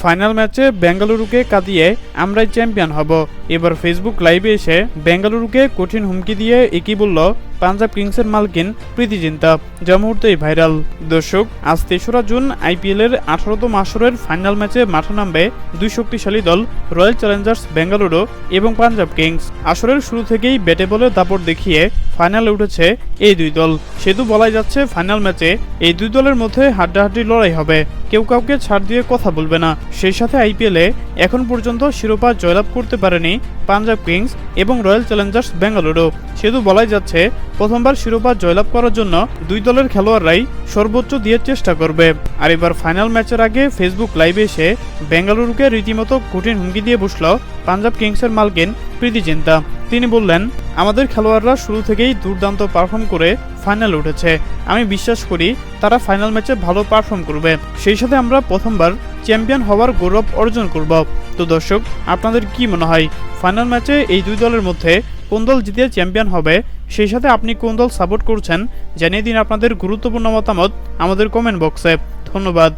Final ম্যাচে বেঙ্গালুরুকে কাঁদিয়ে আমরাই চ্যাম্পিয়ন হব। এবার ফেসবুক লাইভে এসে বেঙ্গালুরুকে কঠিন হুমকি দিয়ে একই বলল পাঞ্জাব কিংসের মালকিন প্রীতি জিন্তা। যা মুহূর্তেই ভাইরাল। দর্শক, আজ তেসরা জুন আইপিএলের আঠারোতম আসরের ফাইনাল ম্যাচে মাঠে নামবে দুই শক্তিশালী দল, রয়্যাল চ্যালেঞ্জার্স বেঙ্গালুরু এবং পাঞ্জাব কিংস। আসরের শুরু থেকেই ব্যাটে বলে দাপট দেখিয়ে ফাইনালে উঠেছে এই দুই দল। সেতু বলাই যাচ্ছে ফাইনাল ম্যাচে এই দুই দলের মধ্যে হাড্ডাহাড্ডি লড়াই হবে। কেউ কাউকে ছাড় দিয়ে কথা বলবে না। সেই সাথে আইপিএলে এখন পর্যন্ত শিরোপা জয়লাভ করতে পারেনি পাঞ্জাব কিংস এবং রয়্যাল চ্যালেঞ্জার্স বেঙ্গালুরু। সেতু বলাই যাচ্ছে প্রথমবার শিরোপা জয়লাভ করার জন্য দুই দলের খেলোয়াড়রাই সর্বোচ্চ দিয়ে চেষ্টা করবে। আর এবার ফাইনাল ম্যাচের আগে ফেসবুক লাইভে এসে বেঙ্গালুরুকে রীতিমতো কঠিন হুমকি দিয়ে বসল পাঞ্জাব কিংসের মালকিন প্রীতি চিন্তা তিনি বললেন, আমাদের খেলোয়াড়রা শুরু থেকেই দুর্দান্ত পারফর্ম করে ফাইনাল উঠেছে। আমি বিশ্বাস করি তারা ফাইনাল ম্যাচে ভালো পারফর্ম করবে। সেই সাথে আমরা প্রথমবার চ্যাম্পিয়ন হওয়ার গৌরব অর্জন করব। তো দর্শক, আপনাদের কি মনে হয় ফাইনাল ম্যাচে এই দুই দলের মধ্যে কোন দল জিতে চ্যাম্পিয়ন হবে, সেই সাথে আপনি কোন দল সাপোর্ট করছেন, জানিয়ে দিন আপনাদের গুরুত্বপূর্ণ মতামত আমাদের কমেন্ট বক্সে ধন্যবাদ।